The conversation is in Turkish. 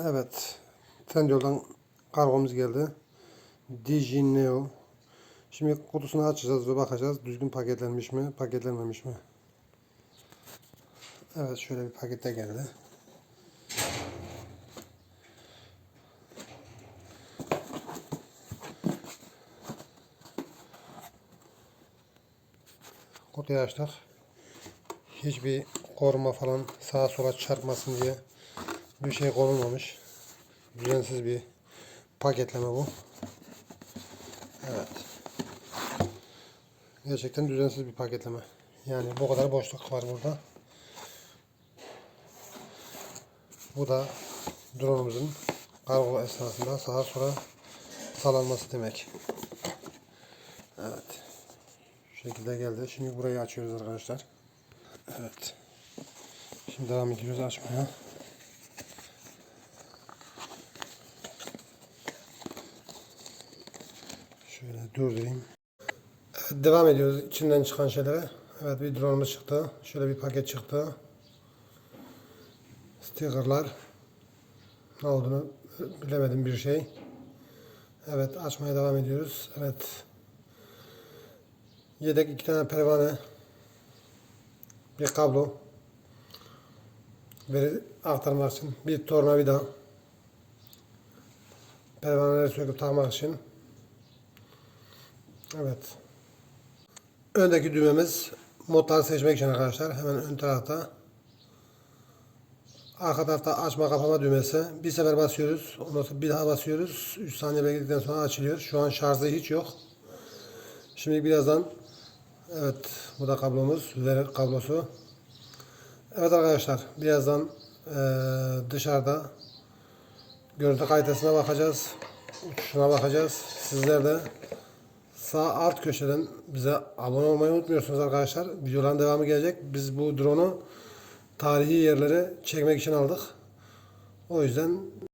Evet. Trendyol'dan kargomuz geldi. Digi Neo. Şimdi kutusunu açacağız ve bakacağız. Düzgün paketlenmiş mi, paketlenmemiş mi? Evet şöyle bir pakette geldi. Kutuyu açtık. Hiçbir koruma falan sağa sola çarpmasın diye bir şey konulmamış. Düzensiz bir paketleme bu. Evet. Gerçekten düzensiz bir paketleme. Yani bu kadar boşluk var burada. Bu da drone'umuzun kargo esnasında sağa sola sallanması demek. Evet. Şu şekilde geldi. Şimdi burayı açıyoruz arkadaşlar. Evet. Şimdi devam ediyoruz açmaya. Şöyle durdurayım. Evet, devam ediyoruz içinden çıkan şeylere. Evet bir drone'umuz çıktı. Şöyle bir paket çıktı. Stickerlar. Ne olduğunu bilemedim bir şey. Evet açmaya devam ediyoruz. Evet. Yedek iki tane pervane. Bir kablo. Veri aktarmak için. Bir tornavida. Pervaneleri söküp takmak için. Evet. Öndeki düğmemiz modları seçmek için arkadaşlar. Hemen ön tarafta. Arka tarafta açma kapama düğmesi. Bir sefer basıyoruz. Ondan sonra bir daha basıyoruz. 3 saniye bekledikten sonra açılıyor. Şu an şarjı hiç yok. Şimdi birazdan evet bu da kablomuz. Veri kablosu. Evet arkadaşlar birazdan eee, dışarıda görüntü kalitesine bakacağız. Uçuşuna bakacağız. Sizler de sağ alt köşeden bize abone olmayı unutmuyorsunuz arkadaşlar. Videoların devamı gelecek. Biz bu drone'u tarihi yerlere çekmek için aldık. O yüzden